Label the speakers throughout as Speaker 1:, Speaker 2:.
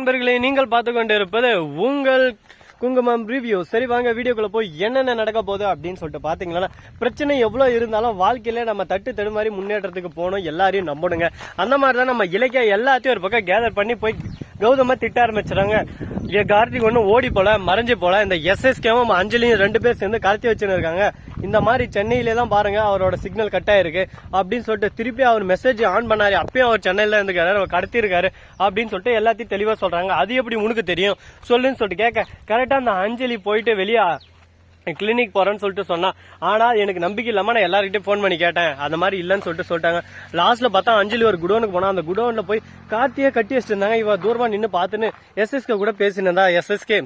Speaker 1: நண்பர்களே நீங்கள் பார்த்து கொண்டு இருப்பது உங்கள் குங்குமம் ரிவ்யூ சரி வாங்க வீடியோக்குள்ள போய் என்னென்ன நடக்க போகுது அப்படின்னு சொல்லிட்டு பாத்தீங்கன்னா பிரச்சனை எவ்வளவு இருந்தாலும் வாழ்க்கையில நம்ம தட்டு தடுமாறி முன்னேற்றத்துக்கு போகணும் எல்லாரையும் நம்பணுங்க. அந்த மாதிரி தான் நம்ம இலக்கிய எல்லாத்தையும் ஒரு பக்கம் கேதர் பண்ணி போய் கௌதமா திட்ட ஆரம்பிச்சிடாங்க கார்த்திக் ஒன்றும் ஓடி போல மறைஞ்சு போல இந்த எஸ்எஸ்கேவும் அஞ்சலியும் ரெண்டு பேர் சேர்ந்து கலத்தி வச்சுன்னு இருக்காங்க. இந்த மாதிரி சென்னையிலே தான் பாருங்க அவரோட சிக்னல் கட் ஆயிருக்கு. அப்படின்னு சொல்லிட்டு திருப்பி அவர் மெசேஜ் ஆன் பண்ணாரு. அப்பயும் அவர் சென்னையில இருந்துக்காரு அவர் கடத்திருக்காரு அப்படின்னு சொல்லிட்டு எல்லாத்தையும் தெளிவா சொல்றாங்க. அது எப்படி உனக்கு தெரியும்? சொல்லுன்னு சொல்லிட்டு கேட்க கரெக்டா அந்த அஞ்சலி போயிட்டு வெளியே கிளினிக் போறேன்னு சொல்லிட்டு சொன்னா ஆனா எனக்கு நம்பிக்கை இல்லாம நான் எல்லார்கிட்டயும் ஃபோன் பண்ணி கேட்டேன். அந்த மாதிரி இல்லைன்னு சொல்லிட்டு சொல்லிட்டாங்க. லாஸ்ட்ல பார்த்தா அஞ்சலி ஒரு குடோனுக்கு போனா அந்த குடோன்ல போய் காத்தியே கட்டி வச்சிருந்தாங்க. இவ தூரமா நின்னு பார்த்துன்னு எஸ்எஸ்கே கூட பேசினதா எஸ்எஸ்கே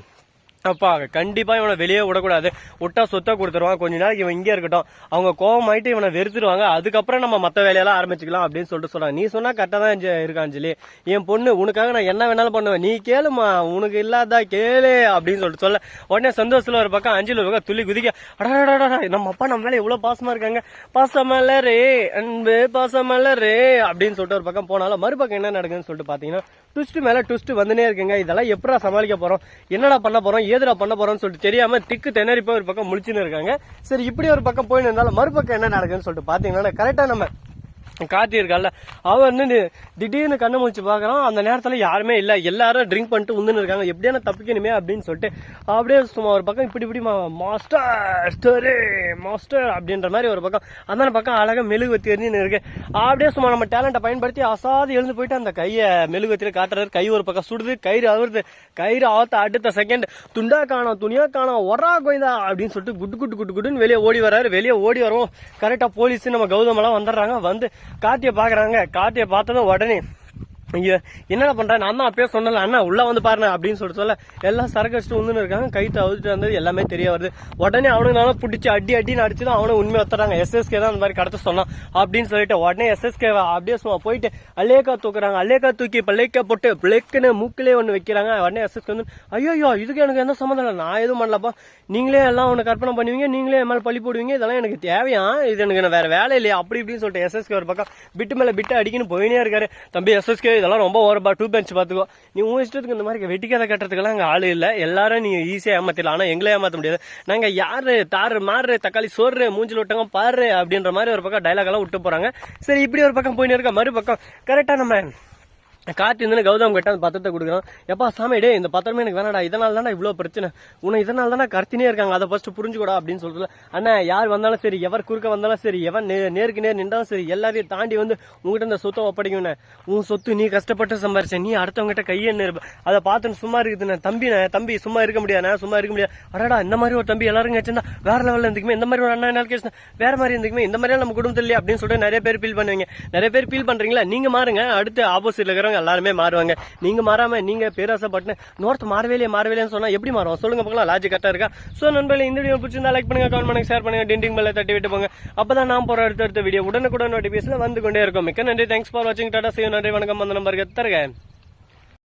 Speaker 1: அப்பா கண்டிப்பா இவனை வெளியே விடக்கூடாது. விட்டா சொத்தை கொடுத்துருவான். கொஞ்ச நாளைக்கு இவன் இங்கே இருக்கட்டும். அவங்க கோவமாயிட்டு இவனை வெறுத்துருவாங்க. அதுக்கப்புறம் நம்ம மத்த வேலையெல்லாம் ஆரம்பிச்சுக்கலாம் அப்படின்னு சொல்லிட்டு சொல்றாங்க. நீ சொன்னா கரெக்டா தான் இருக்கான் சொல்லி என் பொண்ணு உனக்காக நான் என்ன வேணாலும் பண்ணுவேன். நீ கேளுமா. உனக்கு இல்லாதா கேளு அப்படின்னு சொல்லிட்டு சொல்ல. உடனே சந்தோஷத்துல ஒரு பக்கம் அஞ்சலி ஒரு பக்கம் துள்ளி குதிக்க அடடடடா நம்ம அப்பா நம்ம மேல எவ்வளவு பாசமா இருக்காங்க. பாசமலரே அன்பு பாசமலரே அப்படின்னு சொல்லிட்டு ஒரு பக்கம் போனாலும் மறுபக்கம் என்ன நடக்குதுன்னு சொல்லிட்டு பாத்தீங்கன்னா ட்விஸ்ட் மேல ட்விஸ்ட் வந்துனே இருக்குங்க. இதெல்லாம் எப்படா சமாளிக்க போறோம்? என்னடா பண்ண போறோம்? ஏதுடா பண்ண போறோம்னு சொல்லிட்டு தெரியாம திக்கு திணறி போய் ஒரு பக்கம் முழிச்சுன்னு இருக்காங்க. சரி இப்படி ஒரு பக்கம் போயின்னு இருந்தாலும் மறுபக்கம் என்ன நடக்குதுன்னு சொல்லிட்டு பாத்தீங்கன்னா கரெக்டா நம்ம காட்டியிருக்கால அவன் வந்து திடீர்னு கண்ணை முடிச்சு பார்க்குறான் அந்த நேரத்தில் யாருமே இல்லை. எல்லாரும் ட்ரிங்க் பண்ணிட்டு உந்துன்னு இருக்காங்க. எப்படியான தப்பிக்கணுமே அப்படின்னு சொல்லிட்டு அப்படியே சும்மா ஒரு பக்கம் இப்படி இப்படி மாஸ்டர் ஸ்டோரி மாஸ்டர் அப்படின்ற மாதிரி ஒரு பக்கம் அந்த பக்கம் அழகாக மெழுகுவத்தி எரிஞ்சுன்னு இருக்கு. அப்படியே சும்மா நம்ம டேலண்ட்டை பயன்படுத்தி அசாது எழுந்து போயிட்டு அந்த கையை மெழுகுவத்தில காட்டுறாரு. கை ஒரு பக்கம் சுடுது கயிறு அவருது கயிறு ஆத்த அடுத்த செகண்ட் துண்டா காணோம் துணியா காணோம் ஒரா கோய்தா அப்படின்னு சொல்லிட்டு குட்டு குட்டு குட்டு குட்டுன்னு வெளியே ஓடி வராரு வெளியே ஓடி வரும் கரெக்டாக போலீஸ் நம்ம கௌதமெல்லாம் வந்துடுறாங்க. வந்து காட்டிய பாக்குறாங்க. காட்டிய பார்த்ததும் உடனே ஐயோ என்னடா பண்ணுறா நான் தான் அப்பயே சொன்னல அண்ணா உள்ளே வந்து பாருங்க அப்படின்னு சொல்லிட்டு சொல்ல எல்லாம் சரக்கு வச்சுட்டு வந்து இருக்காங்க. கைத்து அவுத்துட்டு வந்தது எல்லாமே தெரிய வருது. உடனே அவனுக்கு நானும் பிடிச்சி அடி அடின்னு அடிச்சு தான் அவனை உண்மை ஒத்துறாங்க எஸ்எஸ்கே தான் அந்த மாதிரி கடத்த சொன்னான் அப்படின்னு சொல்லிட்டு உடனே எஸ்எஸ்கே அப்படியே சும்மா போயிட்டு அலேக்கா தூக்குறாங்க. அலேக்கா தூக்கி பிள்ளைக்கா போட்டு பிள்ளைக்குன்னு மூக்கிலே ஒன்று வைக்கிறாங்க. உடனே எஸ்எஸ்கே வந்து ஐயோ இதுக்கு எனக்கு எந்த சம்மந்தம் இல்லை நான் எதுவும் பண்ணலப்பா. நீங்களே எல்லாம் அவனை கற்பனை பண்ணுவீங்க நீங்களே என் மேலே பழி போடுவீங்க. இதெல்லாம் எனக்கு தேவையா? இது எனக்கு வேற வேலை இல்லையா? அப்படி இப்படின்னு சொல்லிட்டு எஸ்எஸ்கே ஒரு பக்கம் பிட்டு மேலே பிட்டு அடிக்கணும் போயினே இருக்காரு. தம்பி எஸ்எஸ்கே இதெல்லாம் ரொம்ப ஓரப்பா டூ பெஞ்ச் பார்த்துக்கோ. நீ உன் இஷ்டத்துக்கு இந்த மாதிரி வெட்டிக்காத கட்டுறதுக்கெல்லாம் அங்கே ஆள் இல்லை. எல்லாரும் நீ ஈஸியாக ஏமாத்திடலாம். ஆனால் எங்களே ஏமாற்ற முடியாது. நாங்கள் யார்? தாரு மாறு தக்காளி சோறு மூஞ்சில் விட்டங்க பாரு அப்படின்ற மாதிரி ஒரு பக்கம் டைலாக் எல்லாம் விட்டு போறாங்க. சரி இப்படி ஒரு பக்கம் போயின்னு இருக்க. மறுபக்கம் கரெக்டாக நம்ம காத்து இருந்து கௌதம் கிட்ட அந்த பத்திரத்தை கொடுக்குறான். எப்பா சாமி டே இந்த பத்திரமே எனக்கு வேணாடா இதனால தானே இவ்வளோ பிரச்சனை. உன்னை இதனால தானே கருத்தினே இருக்காங்க. அதை ஃபர்ஸ்ட் புரிஞ்சுக்கூடா அப்படின்னு சொல்றது அண்ணா யார் வந்தாலும் சரி எவர் குறுக்க வந்தாலும் சரி எவன் நே- நேருக்கு நேர் நின்றாலும் சரி எல்லாரையும் தாண்டி வந்து உங்ககிட்ட இந்த சொத்தை ஒப்படைக்கணும் உன் சொத்து நீ கஷ்டப்பட்டு சம்பாரிச்ச நீ அடுத்தவங்ககிட்ட கையெண்ணு இருப்ப அதை பார்த்துன்னு சும்மா இருக்குதுண்ணே தம்பி தம்பி சும்மா இருக்க முடியாதுண்ணே சும்மா இருக்க முடியாது. அடாடா இந்த மாதிரி ஒரு தம்பி எல்லாரும் கேச்சிருந்தா வேற லெவலில் இருந்துக்குமே இந்த மாதிரி ஒரு அண்ணா என்ன கேஸ் வேற மாதிரி இருந்துக்குமே இந்த மாதிரி நம்ம குடும்பத்தில் இல்லையா அப்படின்னு சொல்லிட்டு நிறைய பேர் ஃபீல் பண்ணுவீங்க. நிறைய பேர் ஃபீல் பண்றீங்களா? நீங்க மாறுங்க. அடுத்து ஆப்போசிட்ல இருக்கிறவங்க எல்லாருமே மாறுவாங்க. நீங்க மாறாம நீங்க பேராசப்பட்டு நோர்த் மாறவேலையே மாறவேலைன்னு சொன்னா எப்படி மாறும்? சொல்லுங்க பார்க்கலாம். லாஜிக் கரெக்டா இருக்கா? சோ நண்பர்களே இந்த வீடியோ பிடிச்சிருந்தா லைக் பண்ணுங்க கமெண்ட் பண்ணுங்க ஷேர் பண்ணுங்க டிண்டிங் பெல்ல தட்டி விட்டு போங்க. அப்பதான் நான் போற அடுத்த அடுத்த வீடியோ உடனுக்குடன் நோட்டிபிகேஷன் வந்து கொண்டே இருக்கும். மிக்க நன்றி. தேங்க்ஸ் ஃபார் வாட்சிங் டாடா சேவ் நன்றி வணக்கம். அந்த நம்பருக்கு தருக.